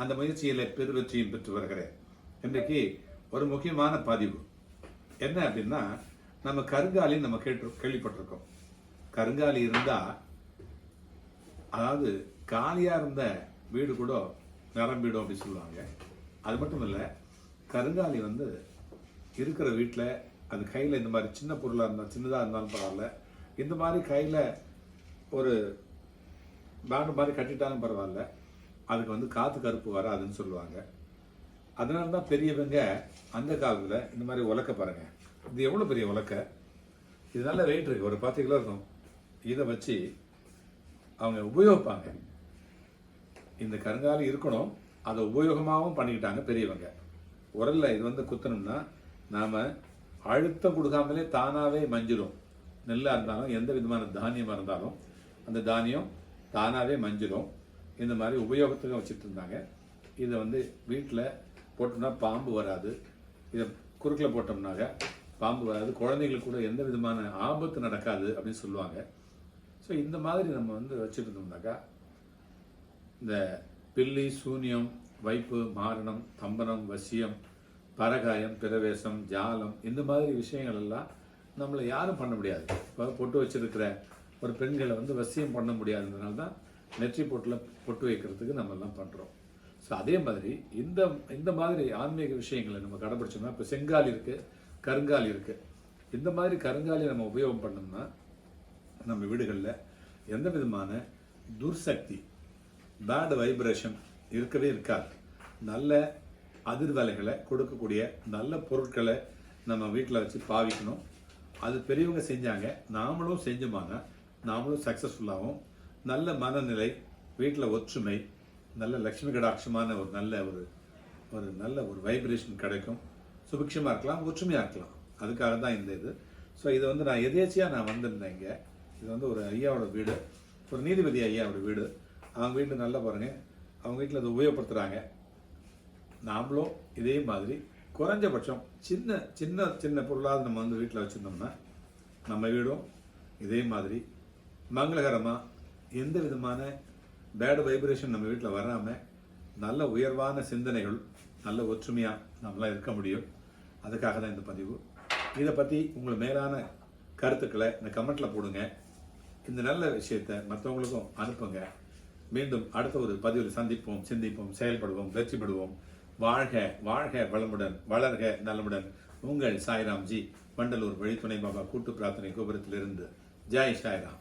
அந்த முயற்சியில் பெருவெற்றியும் பெற்று வருகிறேன். இன்றைக்கு ஒரு முக்கியமான பதிவு. என்ன அப்படின்னா நம்ம கருங்காலி நம்ம கேட்டு கேள்விப்பட்டிருக்கோம். கருங்காலி இருந்தால் அதாவது காலியாக இருந்த வீடு கூட நிரம்பிடும் அப்படின்னு சொல்லுவாங்க. அது மட்டும் இல்லை கருங்காலி வந்து இருக்கிற வீட்டில் அது கையில் இந்த மாதிரி சின்ன பொருளாக இருந்தால் சின்னதாக இருந்தாலும் பரவாயில்ல. இந்த மாதிரி கையில் ஒரு பேண்டு மாதிரி கட்டிட்டாலும் பரவாயில்ல. அதுக்கு வந்து காற்று கருப்பு வராதுன்னு சொல்லுவாங்க. அதனால தான் பெரியவங்க அந்த காலத்தில் இந்த மாதிரி உலக்க பாருங்கள் இது எவ்வளோ பெரிய உலக்க? இது நல்ல வெயிட் இருக்குது ஒரு பத்து கிலோ இருக்கும். இதை வச்சு அவங்க உபயோகிப்பாங்க. இந்த கருங்காலம் இருக்கணும். அதை உபயோகமாகவும் பண்ணிக்கிட்டாங்க பெரியவங்க. உரல்ல இது வந்து குத்தணும்னா நாம் அழுத்தம் கொடுக்காமலே தானாகவே மஞ்சிடும் நெல்லாக இருந்தாலும் எந்த விதமான தானியமாக இருந்தாலும் அந்த தானியம் தானாகவே மஞ்சிடும் இந்த மாதிரி உபயோகத்துக்கு வச்சுட்டு இருந்தாங்க இதை வந்து வீட்டில் போட்டோம்னா பாம்பு வராது. இதை குறுக்கில் போட்டோம்னாக்க பாம்பு வராது. குழந்தைங்களுக்கு கூட எந்த விதமான ஆபத்து நடக்காது அப்படின்னு சொல்லுவாங்க. ஸோ இந்த மாதிரி நம்ம வந்து வச்சுட்டு இருந்தோம்னாக்கா இந்த பில்லி சூனியம் வைப்பு மாரணம் தம்பனம் வசியம் பரகாயம் பிரவேசம் ஜாலம் இந்த மாதிரி விஷயங்கள் எல்லாம் நம்மளை யாரும் பண்ண முடியாது. இப்போ பொட்டு வச்சிருக்கிற ஒரு பெண்களை வந்து வசியம் பண்ண முடியாததுனால தான் நெற்றி பொட்டில் பொட்டு வைக்கிறதுக்கு நம்ம எல்லாம் பண்ணுறோம் ஸோ அதே மாதிரி இந்த இந்த மாதிரி ஆன்மீக விஷயங்களை நம்ம கடைபிடிச்சோம்னா இப்போ செங்கால் இருக்குது கருங்கால் இருக்குது இந்த மாதிரி கருங்காலி நம்ம உபயோகம் பண்ணோம்னா நம்ம வீடுகளில் எந்த விதமான துர்சக்தி பேட் வைப்ரேஷன் இருக்கவே இருக்காது. நல்ல அதிர்வலைகளை கொடுக்கக்கூடிய நல்ல பொருட்களை நம்ம வீட்டில் வச்சு பாவிக்கணும். அது பெரியவங்க செஞ்சாங்க நாமளும் செஞ்சோமானா நாமளும் சக்ஸஸ்ஃபுல்லாகவும் நல்ல மனநிலை வீட்டில் ஒற்றுமை நல்ல லக்ஷ்மி கடாட்சமான ஒரு நல்ல ஒரு ஒரு நல்ல ஒரு வைப்ரேஷன் கிடைக்கும். சுபிக்ஷமாக இருக்கலாம் ஒற்றுமையாக இருக்கலாம். அதுக்காக தான் இந்த இது. ஸோ இதை வந்து நான் எதேச்சியாக நான் வந்திருந்தேன் இங்கே. இது வந்து ஒரு ஐயாவோட வீடு. ஒரு நீதிபதி ஐயாவோட வீடு. அவங்க வீட்டில் நல்லா பாருங்க. அவங்க வீட்டில் அதை உபயோகப்படுத்துகிறாங்க நாமளும் இதே மாதிரி குறைஞ்சபட்சம் சின்ன சின்ன சின்ன பொருளாவது நம்ம வந்து வீட்டில் வச்சுருந்தோம்னா நம்ம வீடும் இதே மாதிரி மங்களகரமாக எந்த விதமான பேட் வைப்ரேஷன் நம்ம வீட்டில் வராமல் நல்ல உயர்வான சிந்தனைகள் நல்ல ஒற்றுமையாக நம்மளாம் இருக்க முடியும். அதுக்காக தான் இந்த பதிவு. இதை பற்றி உங்களை மேலான கருத்துக்களை இந்த கமெண்ட்டில் போடுங்க. இந்த நல்ல விஷயத்தை மற்றவங்களுக்கும் அனுப்புங்க. மீண்டும் அடுத்த ஒரு பதிவில் சந்திப்போம் சிந்திப்போம் செயல்படுவோம் வெற்றிப்படுவோம் வாழ்க வாழ்க வளமுடன் வளர்க நலமுடன். உங்கள் சாய்ராம்ஜி வண்டலூர் வழித்துணை பாபா கூட்டு பிரார்த்தனை கோபுரத்திலிருந்து. ஜெய் சாய்ராம்.